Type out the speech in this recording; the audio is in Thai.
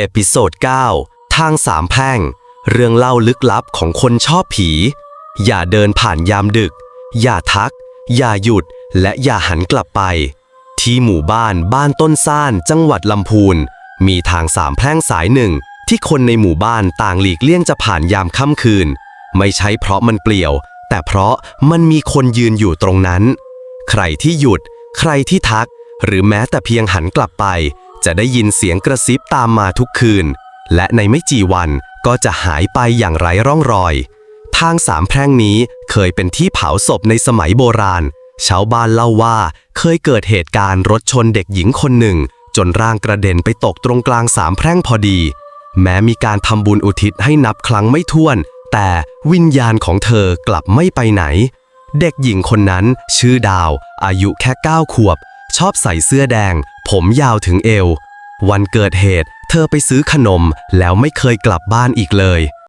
เอพิโซด 9 ทางสามแพร่ง เรื่องเล่าลึกลับของคนชอบผี อย่าเดินผ่านยามดึก อย่าทัก อย่าหยุด และอย่าหันกลับไป ที่หมู่บ้านบ้านต้นซ่าน จังหวัดลำพูน มีทางสามแพร่งสายหนึ่ง ที่คนในหมู่บ้านต่างหลีกเลี่ยงจะผ่านยามค่ำคืน ไม่ใช่เพราะมันเปลี่ยว แต่เพราะมันมีคนยืนอยู่ตรงนั้น ใครที่หยุด ใครที่ทัก หรือแม้แต่เพียงหันกลับไป จะได้ยินเสียงกระซิบตามมาทุกคืน และในไม่กี่วันก็จะหายไปอย่างไร้ร่องรอย ทางสามแพร่งนี้เคยเป็นที่เผาศพในสมัยโบราณ ชาวบ้านเล่าว่าเคยเกิดเหตุการณ์รถชนเด็กหญิงคนหนึ่ง จนร่างกระเด็นไปตกตรงกลางสามแพร่งพอดี แม้มีการทำบุญอุทิศให้นับครั้งไม่ถ้วน แต่วิญญาณของเธอกลับไม่ไปไหน เด็กหญิงคนนั้นชื่อดาว อายุแค่9ขวบ ชอบใส่เสื้อแดง ผมยาวถึงเอว วันเกิดเหตุ เธอไปซื้อขนมแล้วไม่เคยกลับบ้านอีกเลย